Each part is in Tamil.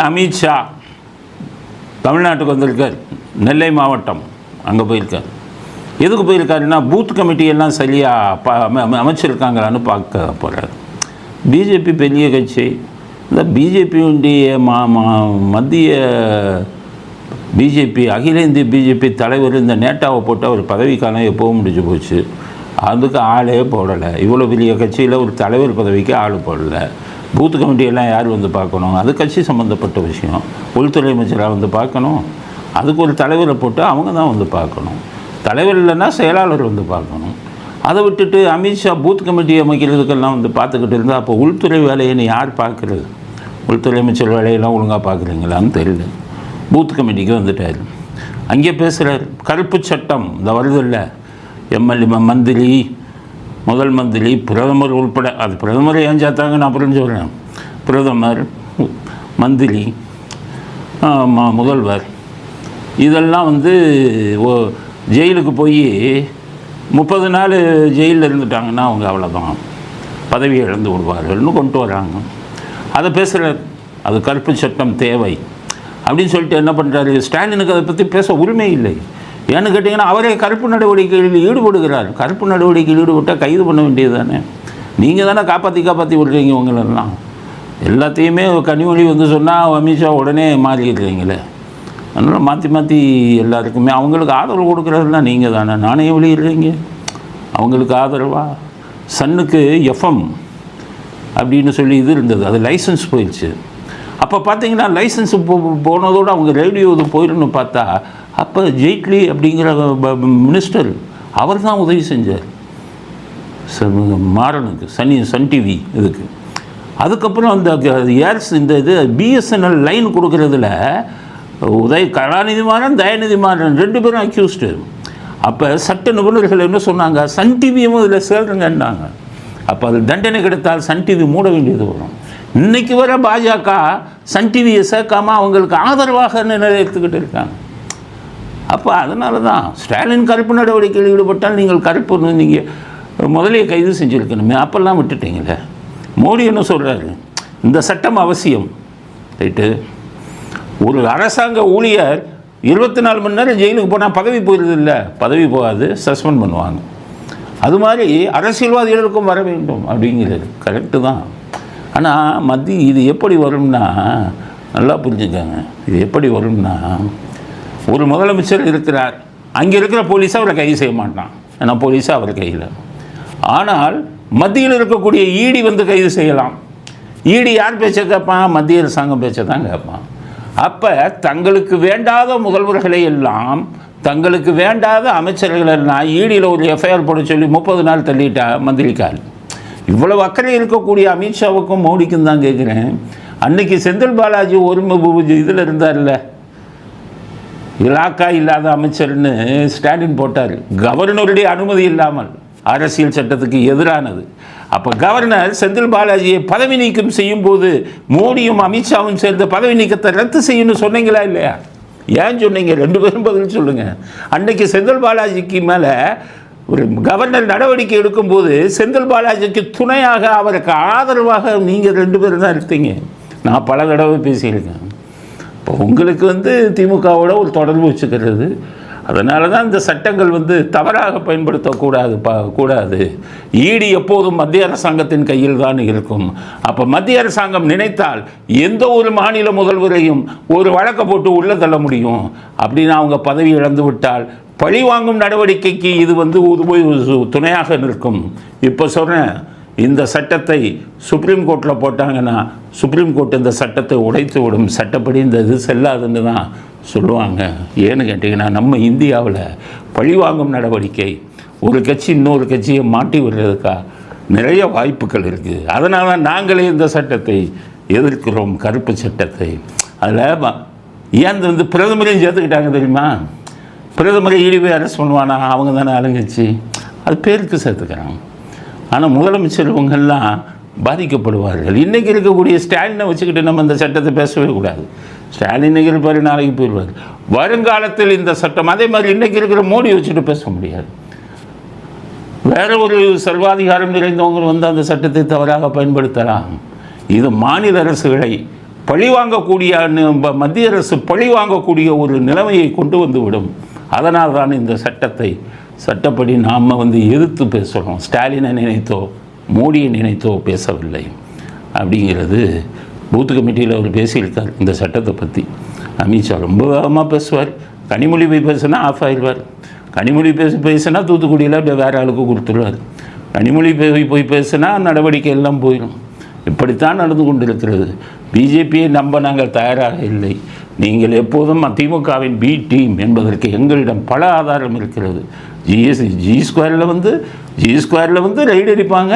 அமித்ஷா தமிழ்நாட்டுக்கு வந்திருக்கார். நெல்லை மாவட்டம் அங்கே போயிருக்கார். எதுக்கு போயிருக்காருன்னா பூத் கமிட்டி எல்லாம் சரியாக ப அம- அமைச்சிருக்காங்களான்னு பார்க்க போகிறார் பிஜேபி பெரிய கட்சி. இந்த பிஜேபியுடைய மா மா மத்திய பிஜேபி அகில இந்திய பிஜேபி தலைவர் இந்த நேட்டாவை போட்டு அவர் பதவிக்காலம் எப்போவும் முடிஞ்சு போச்சு. அதுக்கு ஆளே போடலை. இவ்வளோ பெரிய கட்சியில் ஒரு தலைவர் பதவிக்கு ஆள் போடலை. பூத் கமிட்டியெல்லாம் யார் வந்து பார்க்கணும்? அது கட்சி சம்மந்தப்பட்ட விஷயம். உள்துறை அமைச்சராக வந்து பார்க்கணும். அதுக்கு ஒரு தலைவரை போட்டு அவங்க தான் வந்து பார்க்கணும். தலைவர் இல்லைன்னா செயலாளர் வந்து பார்க்கணும். அதை விட்டுட்டு அமித்ஷா பூத் கமிட்டி அமைக்கிறதுக்கெல்லாம் வந்து பார்த்துக்கிட்டு இருந்தால் அப்போ உள்துறை வேலையின்னு யார் பார்க்குறது? உள்துறை அமைச்சர் வேலையெல்லாம் ஒழுங்காக பார்க்குறீங்களான்னு தெரியல. பூத் கமிட்டிக்கு வந்துட்டார். அங்கே பேசுகிறார் கருப்பு சட்டம் இந்த வருதில்ல எம்எல்ஏ மந்திரி முதல் மந்திரி பிரதமர் உள்பட அது பிரதமர் ஏன் சேர்த்தாங்க? நான் அப்புறம் சொல்கிறேன் பிரதமர் மந்திரி முதல்வர் இதெல்லாம் வந்து ஓ ஜெயிலுக்கு போய் முப்பது நாள் ஜெயிலில் இருந்துட்டாங்கன்னா அவங்க அவ்வளோதான் பதவி இழந்து விடுவார்கள்னு கொண்டு வராங்க. அதை பேசுகிற அது கருப்பு சட்டம் தேவை. அப்படின்னு சொல்லிட்டு என்ன பண்ணுறாரு ஸ்டாலினுக்கு அதை பற்றி பேச உரிமை இல்லை. ஏன்னு கேட்டிங்கன்னா அவரே கருப்பு நடவடிக்கைகளில் ஈடுபடுகிறார். கருப்பு நடவடிக்கையில் ஈடுபட்டால் கைது பண்ண வேண்டியது தானே நீங்கள் தானே காப்பாற்றி காப்பாற்றி விடுறீங்க உங்களெல்லாம். எல்லாத்தையுமே கனிமொழி வந்து சொன்னால் அமித்ஷா உடனே மாறிடுறீங்களே. அதனால் மாற்றி மாற்றி எல்லாருக்குமே அவங்களுக்கு ஆதரவு கொடுக்குறதுலாம் நீங்கள் தானே. நானே வெளியிடுறீங்க. அவங்களுக்கு ஆதரவா? சன்னுக்கு எஃப்எம் அப்படின்னு சொல்லி இது இருந்தது. அது லைசன்ஸ் போயிடுச்சு. அப்போ பார்த்தீங்கன்னா லைசன்ஸ் போ போனதோடு அவங்க ரேடியோ இது போயிடணும் பார்த்தா அப்போ ஜெய்ட்லி அப்படிங்கிற மினிஸ்டர் அவர் தான் உதவி செஞ்சார். ச- மாறனுக்கு சனி சன் டிவி இதுக்கு. அதுக்கப்புறம் அந்த ஏர்ஸ் இந்த இது பிஎஸ்என்எல் லைன் கொடுக்குறதுல உதய கலாநிதி மாறன் தயாநிதி மாறன் ரெண்டு பேரும் அக்யூஸ்டு அப்போ சட்ட நிபுணர்கள் என்ன சொன்னாங்க? சன் டிவியும் இதில் சேர்றங்கன்னாங்க. அப்போ அது தண்டனை கிடைத்தால் சன் டிவி மூட வேண்டியது வரும். இன்னைக்கு வர பாஜக சன் டிவியை சேர்க்காம அவங்களுக்கு ஆதரவாக நிலையத்துக்கிட்டு இருக்காங்க. அப்போ அதனால தான் ஸ்டாலின் கருப்பு நடவடிக்கையில் ஈடுபட்டால் நீங்கள் கருப்பு நீங்கள் முதலே கைது செஞ்சுருக்கணுமே. அப்போல்லாம் விட்டுட்டீங்களே. மோடி என்ன சொல்கிறாரு இந்த சட்டம் அவசியம். ரைட்டு? ஒரு அரசாங்க ஊழியர் இருபத்தி நாலு மணி நேரம் ஜெயிலுக்கு போனால் பதவி போயிடுது இல்லை பதவி போகாது சஸ்பெண்ட் பண்ணுவாங்க. அது மாதிரி அரசியல்வாதிகளுக்கும் வர வேண்டும் அப்படிங்கிறது. கரெக்டு தான். ஆனால் மத்திய இது எப்படி வரும்னா நல்லா புரிஞ்சுக்கோங்க. இது எப்படி வரும்னா ஒரு முதலமைச்சர் இருக்கிறார். அங்கே இருக்கிற போலீஸை அவரை கைது செய்ய மாட்டான். ஏன்னா போலீஸாக அவர் கையில். ஆனால் மத்தியில் இருக்கக்கூடிய ஈடி வந்து கைது செய்யலாம். ஈடி யார் பேச்சை கேட்பான்? மத்திய அரசாங்கம் பேச்சை தான் கேட்பான். அப்போ தங்களுக்கு வேண்டாத முதல்வர்களை எல்லாம் தங்களுக்கு வேண்டாத அமைச்சர்கள் எல்லாம் ஈடியில் ஒரு எஃப்ஐஆர் போட சொல்லி முப்பது நாள் தள்ளிட்டா மந்திரிக்கால் இவ்வளவு அக்கறை இருக்கக்கூடிய அமித்ஷாவுக்கும் மோடிக்கும் தான் கேட்குறேன். அன்னைக்கு செந்தில் பாலாஜி ஒரு இதில் இருந்தார்ல. இலாக்கா இல்லாத அமைச்சர்னு ஸ்டாலின் போட்டார். கவர்னருடைய அனுமதி இல்லாமல் அரசியல் சட்டத்துக்கு எதிரானது. அப்போ கவர்னர் செந்தில் பாலாஜியை பதவி நீக்கம் செய்யும் போது மோடியும் அமித்ஷாவும் சேர்ந்து பதவி நீக்கத்தை ரத்து செய்யணும்னு சொன்னீங்களா இல்லையா? ஏன் சொன்னீங்க? ரெண்டு பேரும் பதில் சொல்லுங்க. அன்னைக்கு செந்தில் பாலாஜிக்கு மேலே ஒரு கவர்னர் நடவடிக்கை எடுக்கும்போது செந்தில் பாலாஜிக்கு துணையாக அவருக்கு ஆதரவாக நீங்கள் ரெண்டு பேரும் தான் இருந்தீங்க நான் பல தடவை பேசியிருக்கேன். இப்போ உங்களுக்கு வந்து திமுகவோட ஒரு தொடர்பு வச்சுக்கிறது. அதனால தான் இந்த சட்டங்கள் வந்து தவறாக பயன்படுத்தக்கூடாது ப கூடாது. ஈடு எப்போதும் மத்திய அரசாங்கத்தின் கையில் தான் இருக்கும். அப்போ மத்திய அரசாங்கம் நினைத்தால் எந்த ஒரு மாநில முதல்வரையும் ஒரு வழக்கை போட்டு உள்ளே தள்ள முடியும். அப்படின்னு அவங்க பதவி இழந்து விட்டால் பழி வாங்கும் நடவடிக்கைக்கு இது வந்து உதவி துணையாக நிற்கும். இப்போ சொல்கிறேன் இந்த சட்டத்தை சுப்ரீம் கோர்ட்டில் போட்டாங்கன்னா சுப்ரீம் கோர்ட் இந்த சட்டத்தை உடைத்து விடும் சட்டப்படி இந்த இது செல்லாதுன்னு தான் சொல்லுவாங்க. ஏன்னு கேட்டிங்கன்னா நம்ம இந்தியாவில் பழிவாங்கும் நடவடிக்கை ஒரு கட்சி இன்னொரு கட்சியை மாட்டி விடுறதுக்கா நிறைய வாய்ப்புகள் இருக்குது அதனால தான் நாங்களே இந்த சட்டத்தை எதிர்க்கிறோம் கருப்பு சட்டத்தை. அதில் ஏன் இந்த வந்து பிரதமரையும் சேர்த்துக்கிட்டாங்க தெரியுமா? பிரதமரை இழிவு அரசு பண்ணுவானா? அவங்க தானே ஆளுங்கட்சி. அது பேருக்கு சேர்த்துக்கிறாங்க. ஆனால் முதலமைச்சர் இவங்கெல்லாம் பாதிக்கப்படுவார்கள். இன்றைக்கி இருக்கக்கூடிய ஸ்டாலினை வச்சுக்கிட்டு நம்ம இந்த சட்டத்தை பேசவே கூடாது. ஸ்டாலின் இருப்பார் நாளைக்கு போயிடுவார் வருங்காலத்தில் இந்த சட்டம் அதே மாதிரி இன்றைக்கி இருக்கிற மோடி வச்சுட்டு பேச முடியாது. வேற ஒரு சர்வாதிகாரம் நிறைந்தவங்க வந்து அந்த சட்டத்தை தவறாக பயன்படுத்தலாம். இது மாநில அரசுகளை பழிவாங்கக்கூடிய மத்திய அரசு பழிவாங்கக்கூடிய ஒரு நிலைமையை கொண்டு வந்து விடும். அதனால் தான் இந்த சட்டத்தை சட்டப்படி நாம் வந்து எதிர்த்து பேசுகிறோம் ஸ்டாலினை நினைத்தோ மோடியை நினைத்தோ பேசவில்லை. அப்படிங்கிறது பூத்து கமிட்டியில் அவர் பேசியிருக்கார் இந்த சட்டத்தை பற்றி அமித்ஷா ரொம்ப வேகமாக பேசுவார். கனிமொழி போய் பேசுனா ஆஃப் ஆயிடுவார். கனிமொழி பேசி பேசுனா தூத்துக்குடியில் வேறு ஆளுக்கு கொடுத்துருவார் கனிமொழி போய் போய் பேசுனா நடவடிக்கை எல்லாம் போயிடும் இப்படித்தான் நடந்து கொண்டிருக்கிறது. பிஜேபியை நம்ப நாங்கள் தயாராக இல்லை. நீங்கள் எப்போதும் திமுகவின் பி டீம் என்பதற்கு எங்களிடம் பல ஆதாரம் இருக்கிறது. ஜிஎஸ் ஜி ஸ்கொயரில் வந்து ஜி ஸ்கொயரில் வந்து ரைடு அடிப்பாங்க.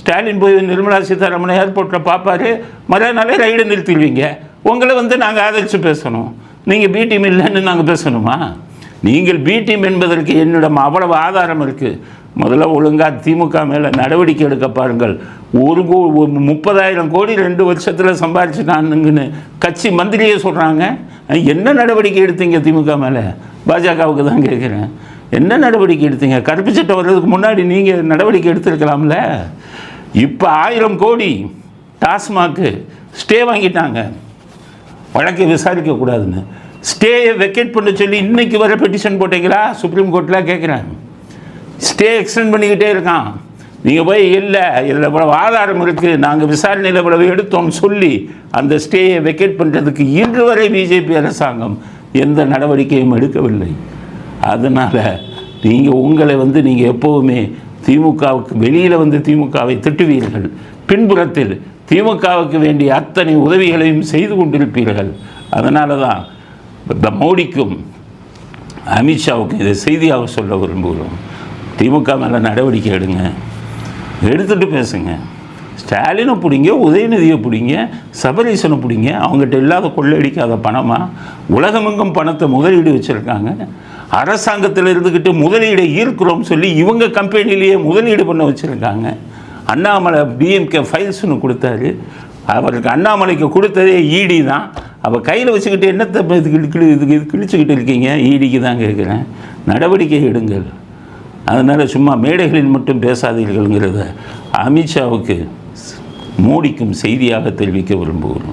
ஸ்டாலின் போய் நிர்மலா சீதாராமன் ஏர்போர்ட்டில் பார்ப்பாரு மறுநாளே ரைடு நிறுத்திடுவீங்க. உங்களை வந்து நாங்கள் ஆதரித்து பேசணும். நீங்கள் பி டீம் இல்லைன்னு நாங்கள் பேசணுமா? நீங்கள் பி டீம் என்பதற்கு என்னிடம் அவ்வளவு ஆதாரம் இருக்குது முதல்ல ஒழுங்காக திமுக மேலே நடவடிக்கை எடுக்க பாருங்கள். ஒரு கோ ஒரு முப்பதாயிரம் கோடி ரெண்டு வருஷத்தில் சம்பாதிச்சிட்டான்னுங்கன்னு கட்சி மந்திரியே சொல்கிறாங்க என்ன நடவடிக்கை எடுத்தீங்க திமுக மேலே? பாஜகவுக்கு தான் கேட்குறேன் என்ன நடவடிக்கை எடுத்தீங்க? கருப்பு சட்டம் வர்றதுக்கு முன்னாடி நீங்கள் நடவடிக்கை எடுத்திருக்கலாம்ல? இப்போ ஆயிரம் கோடி டாஸ்மாக்கு ஸ்டே வாங்கிட்டாங்க. வழக்கை விசாரிக்கக்கூடாதுன்னு ஸ்டேயை வெக்கேட் பண்ண சொல்லி இன்னைக்கு வர பெட்டிஷன் போட்டீங்களா? சுப்ரீம் கோர்ட்டில் கேட்குறேன் ஸ்டே எக்ஸ்டெண்ட் பண்ணிக்கிட்டே இருக்கான். நீங்கள் போய் இல்லை இதில் இவ்வளவு ஆதாரம் இருக்குது நாங்கள் விசாரணையில் இவ்வளவு எடுத்தோம்னு சொல்லி அந்த ஸ்டேயை வெக்கேட் பண்ணுறதுக்கு இன்று வரை பிஜேபி அரசாங்கம் எந்த நடவடிக்கையும் எடுக்கவில்லை. அதனால் நீங்கள் உங்களை வந்து நீங்கள் எப்போவுமே திமுகவுக்கு வெளியில் வந்து திமுகவை திட்டுவீர்கள். பின்புறத்தில் திமுகவுக்கு வேண்டிய அத்தனை உதவிகளையும் செய்து கொண்டிருப்பீர்கள். அதனால தான் இந்த மோடிக்கும் அமித்ஷாவுக்கும் இதை செய்தியாக சொல்ல விரும்புகிறோம். திமுக மேலே நடவடிக்கை எடுங்க. எடுத்துகிட்டு பேசுங்க. ஸ்டாலினை பிடிங்க உதயநிதியை பிடிங்க சபரீசனை பிடிங்க அவங்ககிட்ட இல்லாத கொள்ளடிக்காத பணமாக உலகமெங்கும் பணத்தை முதலீடு வச்சுருக்காங்க. அரசாங்கத்தில் இருந்துக்கிட்டு முதலீடை ஈர்க்கிறோம்னு சொல்லி இவங்க கம்பெனிலேயே முதலீடு பண்ண வச்சுருக்காங்க. அண்ணாமலை டிஎம்கே ஃபைல்ஸ்னு கொடுத்தாரு. அவருக்கு அண்ணாமலைக்கு கொடுத்ததே இடி தான். அப்போ கையில் வச்சுக்கிட்டு என்னத்தை இது கிழி இது இது கிழிச்சுக்கிட்டு இருக்கீங்க? இடிக்கு தான் கேட்குறேன் நடவடிக்கை எடுங்கள். அதனால் சும்மா மேடைகளில் மட்டும் பேசாதீர்கள்ங்கிறத அமித்ஷாவுக்கு மோடிக்கும் செய்தியாக தெரிவிக்க விரும்புகிறோம்.